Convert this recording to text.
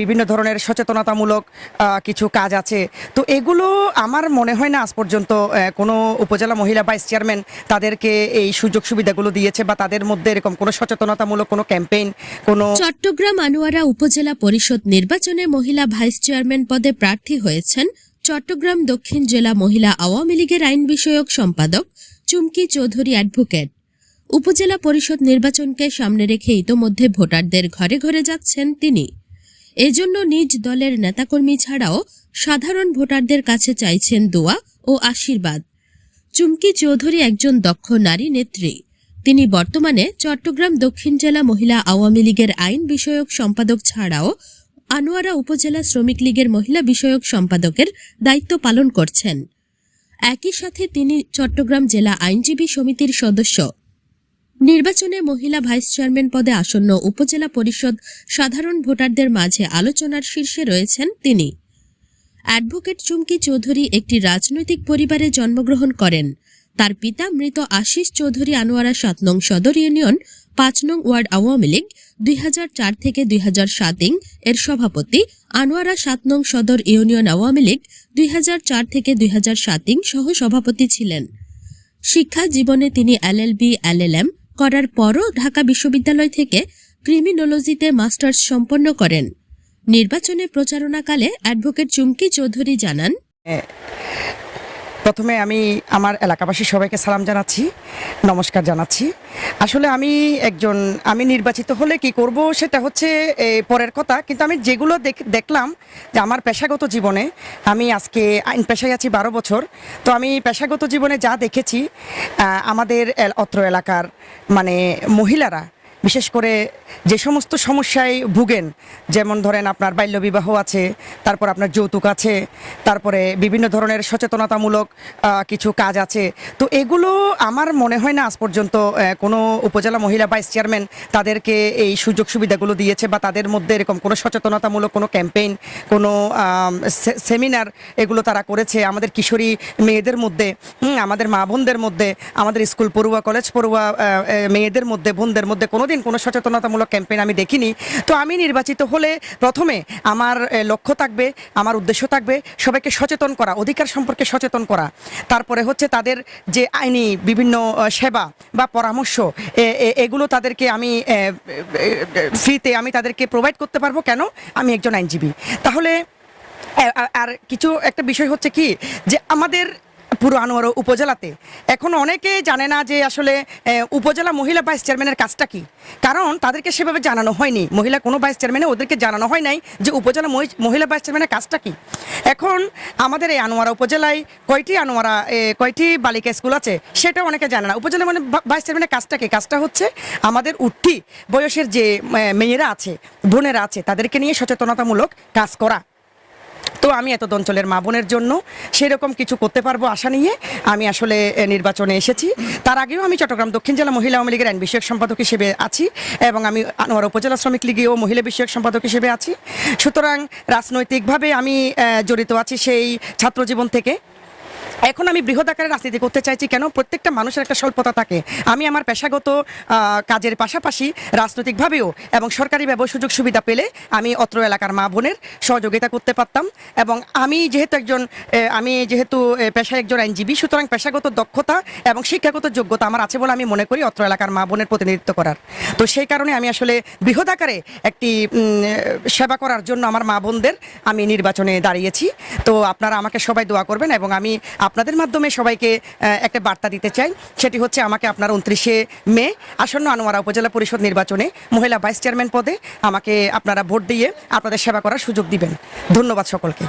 বিভিন্ন ধরনের সচেতনতামূলক কিছু কাজ আছে। তো এগুলো আমার মনে হয় না আজ পর্যন্ত কোনো উপজেলা মহিলা ভাইস চেয়ারম্যান তাদেরকে এই সুযোগ সুবিধাগুলো দিয়েছে বা তাদের মধ্যে এরকম কোনো সচেতনতামূলক কোনো ক্যাম্পেইন, কোনো চট্টগ্রাম আনোয়ারা উপজেলা পরিষদ নির্বাচনে মহিলা ভাইস চেয়ারম্যান পদে প্রার্থী হয়েছেন চট্টগ্রাম দক্ষিণ জেলা মহিলা আওয়ামী লীগের আইন বিষয়ক সম্পাদক চুমকি চৌধুরী অ্যাডভোকেট। উপজেলা পরিষদ নির্বাচনকে সামনে রেখে ইতোমধ্যে ভোটারদের ঘরে ঘরে যাচ্ছেন তিনি। এজন্য নিজ দলের নেতাকর্মী ছাড়াও সাধারণ ভোটারদের কাছে চাইছেন দোয়া ও আশীর্বাদ। চুমকি চৌধুরী একজন দক্ষ নারী নেত্রী। তিনি বর্তমানে চট্টগ্রাম দক্ষিণ জেলা মহিলা আওয়ামী লীগের আইন বিষয়ক সম্পাদক ছাড়াও আনোয়ারা উপজেলা শ্রমিক লীগের মহিলা বিষয়ক সম্পাদকের দায়িত্ব পালন করছেন। একই সাথে তিনি চট্টগ্রাম জেলা আইনজীবী সমিতির সদস্য। নির্বাচনে মহিলা ভাইস চেয়ারম্যান পদে আসন্ন উপজেলা পরিষদ সাধারণ ভোটারদের মাঝে আলোচনার শীর্ষে রয়েছেন তিনি। অ্যাডভোকেট চুমকি চৌধুরী একটি রাজনৈতিক পরিবারে জন্মগ্রহণ করেন। তার পিতা মৃত আশিস চৌধুরী আনোয়ারা সাত নং সদর ইউনিয়ন পাঁচ নং ওয়ার্ড আওয়ামী লীগ, দুই হাজার চার থেকে দুই হাজার সাত এর সভাপতি, আনোয়ারা সাত নং সদর ইউনিয়ন আওয়ামী লীগ, দুই হাজার চার থেকে দুই হাজার ইং সহ সভাপতি ছিলেন। শিক্ষা জীবনে তিনি এলএলবি এলএলএম করার পরও ঢাকা বিশ্ববিদ্যালয় থেকে ক্রিমিনোলজিতে মাস্টার্স সম্পন্ন করেন। নির্বাচনে প্রচারণাকালে অ্যাডভোকেট চুমকি চৌধুরী জানান প্রথমে আমি আমার এলাকাবাসী সবাইকে সালাম জানাচ্ছি, নমস্কার জানাচ্ছি। আসলে আমি একজন, আমি নির্বাচিত হলে কি করব সেটা হচ্ছে পরের কথা। কিন্তু আমি যেগুলো দেখ- দেখলাম যে আমার পেশাগত জীবনে, আমি আজকে আইন পেশায় আছি বারো বছর। তো আমি পেশাগত জীবনে যা দেখেছি আমাদের অত্র এলাকার মানে মহিলারা বিশেষ করে যে সমস্ত সমস্যায় ভুগেন, যেমন ধরেন আপনার বাল্যবিবাহ আছে, তারপর আপনার যৌতুক আছে, তারপরে বিভিন্ন ধরনের সচেতনতামূলক কিছু কাজ আছে। তো এগুলো আমার মনে হয় না আজ পর্যন্ত কোনো উপজেলা মহিলা ভাইস চেয়ারম্যান তাদেরকে এই সুযোগ সুবিধাগুলো দিয়েছে বা তাদের মধ্যে এরকম কোনো সচেতনতামূলক কোনো ক্যাম্পেইন, কোনো সেমিনার এগুলো তারা করেছে। আমাদের কিশোরী মেয়েদের মধ্যে আমাদের মা বোনদের মধ্যে, আমাদের স্কুল পড়ুয়া, কলেজ পড়ুয়া মেয়েদের মধ্যে, বোনদের মধ্যে কোনোদিন কোনো সচেতনতামূলক ক্যাম্পেইন আমি দেখিনি। তো আমি নির্বাচিত হলে প্রথমে আমার লক্ষ্য থাকবে, আমার উদ্দেশ্য থাকবে সবাইকে সচেতন করা, অধিকার সম্পর্কে সচেতন করা। তারপরে হচ্ছে তাদের যে আইনি বিভিন্ন সেবা বা পরামর্শ এগুলো তাদেরকে আমি ফ্রিতে আমি তাদেরকে প্রোভাইড করতে পারব। কেন? আমি একজন আইনজীবী। তাহলে আর কিছু একটা বিষয় হচ্ছে কি? যে আমাদের পুরো আনোয়ারা উপজেলাতে। এখন অনেকে জানে না যে আসলে উপজেলা মহিলা ভাইস চেয়ারম্যানের কাজটা কি। কারণ তাদেরকে সেভাবে জানানো হয়নি। মহিলা কোনো ভাইস চেয়ারম্যানে ওদেরকে জানানো হয় নাই যে উপজেলা মহিলা ভাইস চেয়ারম্যানের কাজটা কি। এখন আমাদের এই আনোয়ারা উপজেলায় কয়টি আনোয়ারা কয়টি বালিকা স্কুল আছে সেটা অনেকে জানে না। উপজেলা মানে ভাইস চেয়ারম্যানের কাজটা কি? কাজটা হচ্ছে আমাদের উঠতি বয়সের যে মেয়েরা আছে, বোনেরা আছে, তাদেরকে নিয়ে সচেতনতামূলক কাজ করা। তো আমি এত অঞ্চলের মা বোনের জন্য সেরকম কিছু করতে পারব আশা নিয়ে আমি আসলে নির্বাচনে এসেছি। তার আগেও আমি চট্টগ্রাম দক্ষিণ জেলা মহিলা আওয়ামী লীগের আইন বিষয়ক সম্পাদক হিসেবে আছি এবং আমি আনোয়ার উপজেলা শ্রমিক লীগেও মহিলা বিষয়ক সম্পাদক হিসেবে আছি। সুতরাং রাজনৈতিকভাবে আমি জড়িত আছি সেই ছাত্রজীবন থেকে। এখন আমি বৃহৎ আকারে রাজনীতি করতে চাইছি কেন? প্রত্যেকটা মানুষের একটা স্বল্পতা থাকে। আমি আমার পেশাগত কাজের পাশাপাশি রাজনৈতিকভাবেও এবং সরকারিভাবে সুযোগ সুবিধা পেলে আমি অত্র এলাকার মা বোনের সহযোগিতা করতে পারতাম এবং আমি যেহেতু একজন আমি যেহেতু পেশায় একজন আইনজীবী, সুতরাং পেশাগত দক্ষতা এবং শিক্ষাগত যোগ্যতা আমার আছে বলে আমি মনে করি অত্র এলাকার মা বোনের প্রতিনিধিত্ব করার। তো সেই কারণে আমি আসলে বৃহৎ আকারে একটি সেবা করার জন্য আমার মা বোনদের আমি নির্বাচনে দাঁড়িয়েছি। তো আপনারা আমাকে সবাই দোয়া করবেন এবং আমি আপনাদের মাধ্যমে সবাইকে একটা বার্তা দিতে চাই। সেটি হচ্ছে আমাকে আপনার উনত্রিশে মে আসন্ন আনোয়ারা উপজেলা পরিষদ নির্বাচনে মহিলা ভাইস চেয়ারম্যান পদে আমাকে আপনারা ভোট দিয়ে আপনাদের সেবা করার সুযোগ দিবেন। ধন্যবাদ সকলকে।